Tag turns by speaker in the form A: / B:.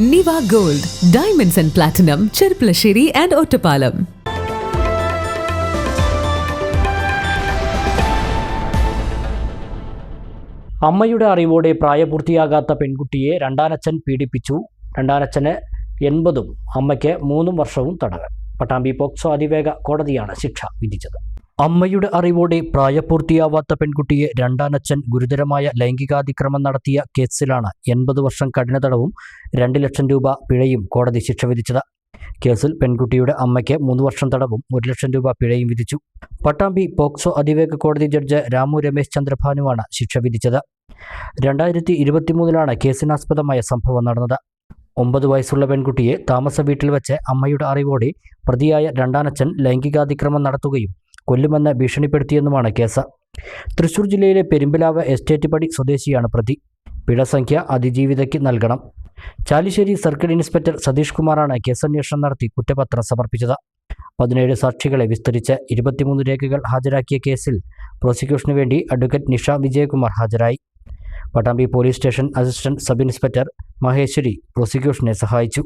A: Niva gold diamonds and platinum Cherpulassery and Ottapalam
B: അമ്മയുടെ അറിവോടെ പ്രായപൂർത്തിയാകാത്ത പെൺകുട്ടിയെ രണ്ടാനച്ഛൻ പീഡിപ്പിച്ചു. രണ്ടാനച്ഛന് എൺപതും അമ്മയ്ക്ക് മൂന്നും വർഷവും തടവ്. പട്ടാമ്പി പോക്സോ അതിവേഗ കോടതിയാണ് ശിക്ഷ വിധിച്ചത്. അമ്മയുടെ അറിവോടെ പ്രായപൂർത്തിയാവാത്ത പെൺകുട്ടിയെ രണ്ടാനച്ഛൻ ഗുരുതരമായ ലൈംഗികാതിക്രമം നടത്തിയ കേസിലാണ് എൺപത് വർഷം കഠിന തടവും രണ്ട് ലക്ഷം രൂപ പിഴയും കോടതി ശിക്ഷ വിധിച്ചത്. കേസിൽ പെൺകുട്ടിയുടെ അമ്മയ്ക്ക് മൂന്ന് വർഷം തടവും ഒരു ലക്ഷം രൂപ പിഴയും വിധിച്ചു. പട്ടാമ്പി പോക്സോ അതിവേഗ കോടതി ജഡ്ജ് രാമു രമേശ് ചന്ദ്രഭാനുവാണ് ശിക്ഷ വിധിച്ചത്. രണ്ടായിരത്തി ഇരുപത്തിമൂന്നിലാണ് കേസിനാസ്പദമായ സംഭവം നടന്നത്. ഒമ്പത് വയസ്സുള്ള പെൺകുട്ടിയെ താമസ വീട്ടിൽ വെച്ച് അമ്മയുടെ അറിവോടെ പ്രതിയായ രണ്ടാനച്ഛൻ ലൈംഗികാതിക്രമം നടത്തുകയും കൊല്ലുമെന്ന് ഭീഷണിപ്പെടുത്തിയെന്നുമാണ് കേസ്. തൃശൂർ ജില്ലയിലെ പെരുമ്പിലാവ് എസ്റ്റേറ്റ് പടി സ്വദേശിയാണ് പ്രതി. പിഴ സംഖ്യ അതിജീവിതയ്ക്ക് നൽകണം. ചാലിശ്ശേരി സർക്കിൾ ഇൻസ്പെക്ടർ സതീഷ് കുമാറാണ് കേസന്വേഷണം നടത്തി കുറ്റപത്രം സമർപ്പിച്ചത്. പതിനേഴ് സാക്ഷികളെ വിസ്തരിച്ച് ഇരുപത്തിമൂന്ന് രേഖകൾ ഹാജരാക്കിയ കേസിൽ പ്രോസിക്യൂഷനു വേണ്ടി അഡ്വക്കേറ്റ് നിഷ വിജയകുമാർ ഹാജരായി. Pattambi police station assistant sub inspector Maheswari പ്രോസിക്യൂഷനെ സഹായിച്ചു.